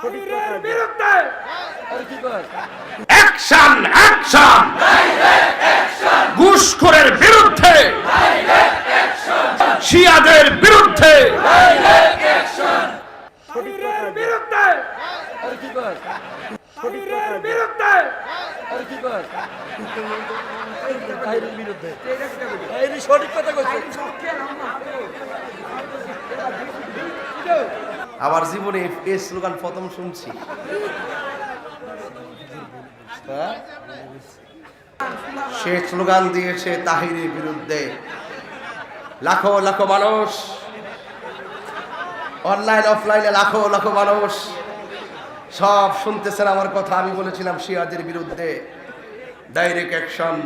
শরীরের বিরুদ্ধে। Action action ঘুষখোরের বিরুদ্ধে। শিয়াদের বিরুদ্ধে। শরীরের বিরুদ্ধে। শরীরের বিরুদ্ধে। আমার জীবনে এই স্লোগান প্রথম শুনছি। হ্যাঁ? সে স্লোগান দিয়েছে তাহিরের বিরুদ্ধে। লাখো লাখো মানুষ। অনলাইন, অফলাইনে লাখো লাখো মানুষ। সব শুনতেছেন আমার কথা, আমি বলেছিলাম শিয়াদের বিরুদ্ধে। ডাইরেক্ট অ্যাকশন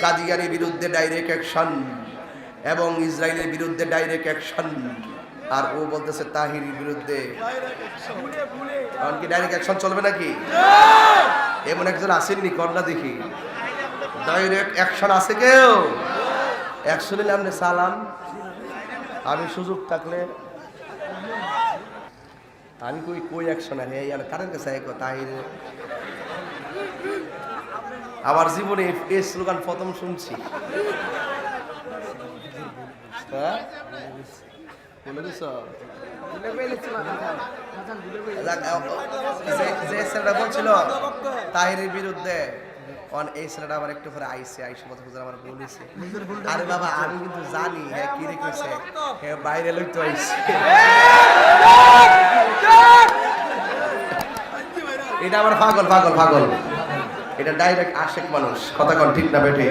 কাদিয়ানির বিরুদ্ধে ডাইরেক্ট অ্যাকশন এবং ইসরায়েলের বিরুদ্ধে ডাইরেক্ট অ্যাকশন আর ও বলতেছে তাহিরির বিরুদ্ধে। এমনকি ডাইরেক্ট অ্যাকশন চলবে নাকি? এমন একজন আসেননি কন্যা দেখি। ডাইরেক্ট অ্যাকশন আছে কেউ? অ্যাকশন নিলে আপনি সালাম। আমি সুযোগ থাকলে আমি কই কই অ্যাকশন আর এই আর কাছে এক তাহির। আমার জীবনে এই স্লোগান প্রথম শুনছি। হ্যাঁ? বলে দিছ তাহিরের বিরুদ্ধে, অন, এই ছেলেটা আমার একটু পরে আইসে আইসে হুজুর, আমার বলেছে আরে বাবা, আমি কিন্তু জানি হ্যাঁ কি রে কইছে হ্যাঁ বাইরে লইতে আইছে এটা আমার পাগল পাগল পাগল। এটা ডাইরেক্ট আশেক মানুষ, কথা কন ঠিক না বেটে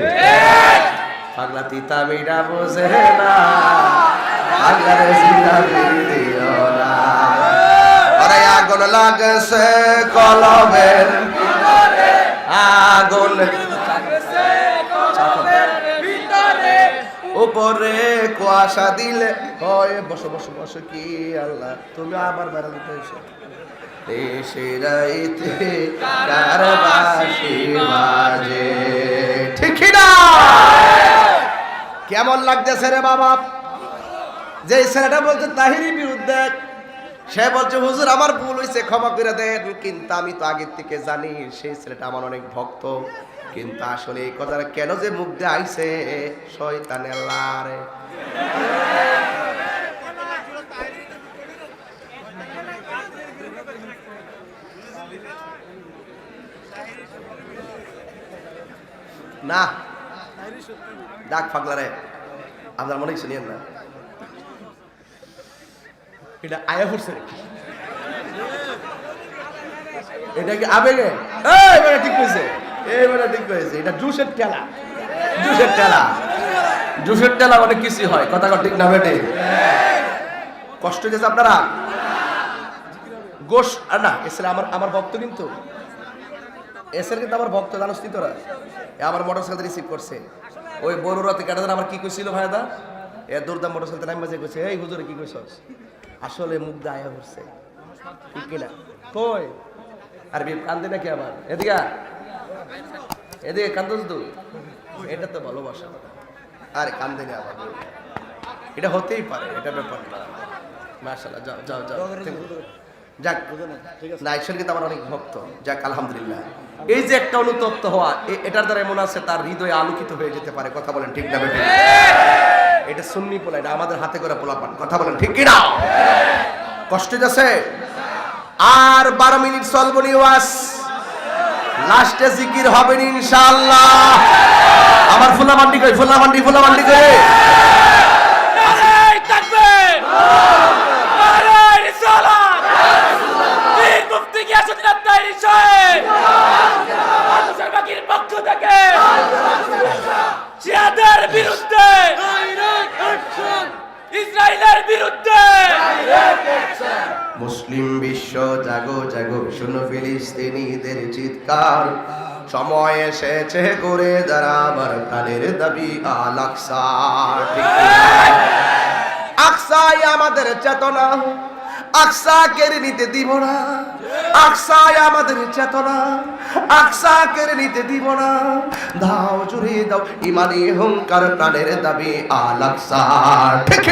পাগলা তিতা মিডা বোঝে না। আগুন লাগছে আগুন উপরে কুয়াশা দিলে হয় বসো বসো বসো কি আল্লাহ তুমি আমার বেড়া দিতে না কেমন লাগতেছে রে বাবা যে ছেলেটা বলছে তাহিরি বিরুদ্ধে সে বলছে, হুজুর, আমার ভুল হয়েছে ক্ষমা করে দেন। কিন্তু আমি তো আগের থেকে জানি, সেই ছেলেটা আমার অনেক ভক্ত। কিন্তু আসলে এই কথাটা কেন যে মুখ দিয়ে আইছে, শয়তানের লারে। না, ডাক ফাগলা রে আপনার মনে নিয়েন না। এটা আয়া এটা কি আবেগে? এই বেটা ঠিক এই বেটা ঠিক কইছে। এটা জুসের জুসের জুসের অনেক কিছু হয়। কথা ঠিক না বেটে? কষ্ট হয়েছে আপনারা? আর না এসে আমার আমার ভক্ত কিন্তু। এসের কিন্তু আমার ভক্ত, জানোস তোরা? আমার মোটর সাইকেল রিসিভ করছে। ওই বড়ুরাতে কাটাতে আমার কি কইছিল ভাইদা এ দুর্দা মোটর সাইকেল বাজে কইছে, এই কি কইছস? আসলে মুখ দিয়ে করছে। ঠিক কিনা? কই? আর বি কান্দে নাকি আবার? এদিকে এদিকে কান্দস তো। এটা তো ভালোবাসা। আরে কান্দে না আবার। এটা হতেই পারে এটা ব্যাপার না। মাশাআল্লাহ যাও যাও যাও। যাক। না ঈশ্বর কিন্তু আমার অনেক ভক্ত। যাক আলহামদুলিল্লাহ। এই যে একটা অনুতপ্ত হওয়া এটার দ্বারা এমন আছে তার হৃদয় আলোকিত হয়ে যেতে পারে। কথা বলেন ঠিক না বেটে এটা সুন্নি পোলা, এটা আমাদের হাতে করে পোলা পান। কথা বলেন, ঠিক কিনা? কষ্ট যাচ্ছে আর বারো মিনিট চলবো ওয়াস। লাস্টে জিকির হবে ইনশাআল্লাহ। আমার ফুলা মান্ডি কই? ফুলা মান্ডি ফুলা মান্ডি কই এই তাকবীর জাগো জাগো, শুনো ফিলিস্তিনিদের চিৎকার। সময় এসেছে করে আমার প্রাণের দাবি আল আকসা আকসাই আমাদের চেতনা, আকসা কেড়ে নিতে দিব না। আকসাই আমাদের চেতনা, আকসা কেড়ে নিতে দিব না। দাও, জুড়ে দাও, ইমানি হুঙ্কার প্রাণের দাবি আল আকসা ঠিক